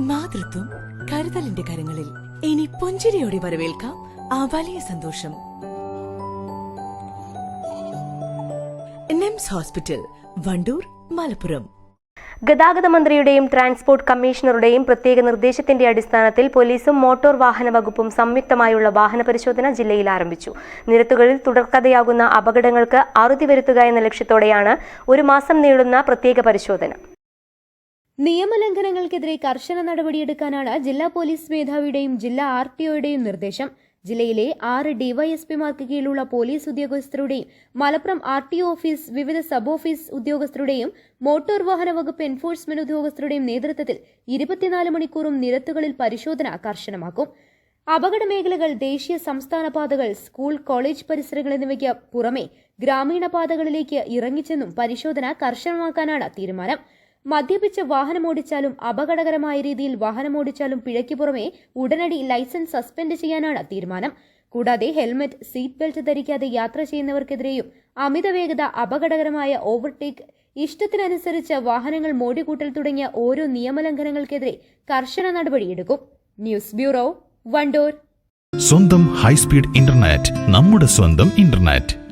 മാതൃത്വം കരുതലിന്റെ കരങ്ങളിൽ. ഇനി പുഞ്ചിരിയോടെ വരവേൽക്കാം ആ വലിയ സന്തോഷം. NIMS hospital Wandoor Malappuram. ഗതാഗത മന്ത്രിയുടെയും ട്രാൻസ്പോർട്ട് കമ്മീഷണറുടെയും പ്രത്യേക നിർദ്ദേശത്തിന്റെ അടിസ്ഥാനത്തിൽ പോലീസും മോട്ടോർ വാഹന വകുപ്പും സംയുക്തമായുള്ള വാഹന പരിശോധന ജില്ലയിൽ ആരംഭിച്ചു. നിരത്തുകളിൽ തുടർക്കഥയാകുന്ന അപകടങ്ങൾക്ക് അറുതി വരുത്തുക എന്ന ലക്ഷ്യത്തോടെയാണ് ഒരു മാസം നീളുന്ന പ്രത്യേക പരിശോധന. നിയമലംഘനങ്ങൾക്കെതിരെ കർശന നടപടിയെടുക്കാനാണ് ജില്ലാ പോലീസ് മേധാവിയുടെയും ജില്ലാ ആർ ടി ഒയുടെയും നിർദ്ദേശം. ജില്ലയിലെ ആറ് ഡിവൈഎസ്പിമാർക്ക് കീഴിലുള്ള പോലീസ് ഉദ്യോഗസ്ഥരുടെയും മലപ്പുറം ആർ ടി ഓഫീസ് വിവിധ സബ് ഓഫീസ് ഉദ്യോഗസ്ഥരുടെയും മോട്ടോർ വാഹന വകുപ്പ് എൻഫോഴ്സ്മെന്റ് ഉദ്യോഗസ്ഥരുടെയും നേതൃത്വത്തിൽ ഇരുപത്തിനാല് മണിക്കൂറും നിരത്തുകളിൽ പരിശോധന കർശനമാക്കും. അപകട മേഖലകൾ ദേശീയ സംസ്ഥാന പാതകൾ സ്കൂൾ കോളേജ് പരിസരങ്ങൾ എന്നിവയ്ക്ക് പുറമെ ഗ്രാമീണ പാതകളിലേക്ക് ഇറങ്ങിച്ചെന്നും പരിശോധന കർശനമാക്കാനാണ് തീരുമാനം. മദ്യപിച്ച് വാഹനമോടിച്ചാലും അപകടകരമായ രീതിയിൽ വാഹനമോടിച്ചാലും പിഴയ്ക്ക് പുറമെ ഉടനടി ലൈസൻസ് സസ്പെൻഡ് ചെയ്യാനാണ് തീരുമാനം. കൂടാതെ ഹെൽമറ്റ് സീറ്റ് ബെൽറ്റ് ധരിക്കാതെ യാത്ര ചെയ്യുന്നവർക്കെതിരെയും അമിത വേഗത അപകടകരമായ ഓവർടേക്ക് ഇഷ്ടത്തിനനുസരിച്ച് വാഹനങ്ങൾ മോടിക്കൂട്ടൽ തുടങ്ങിയ ഓരോ നിയമലംഘനങ്ങൾക്കെതിരെ കർശന നടപടിയെടുക്കും. News bureau Wandoor. സ്വന്തം ഹൈസ്പീഡ് ഇന്റർനെറ്റ് നമ്മുടെ സ്വന്തം ഇന്റർനെറ്റ്.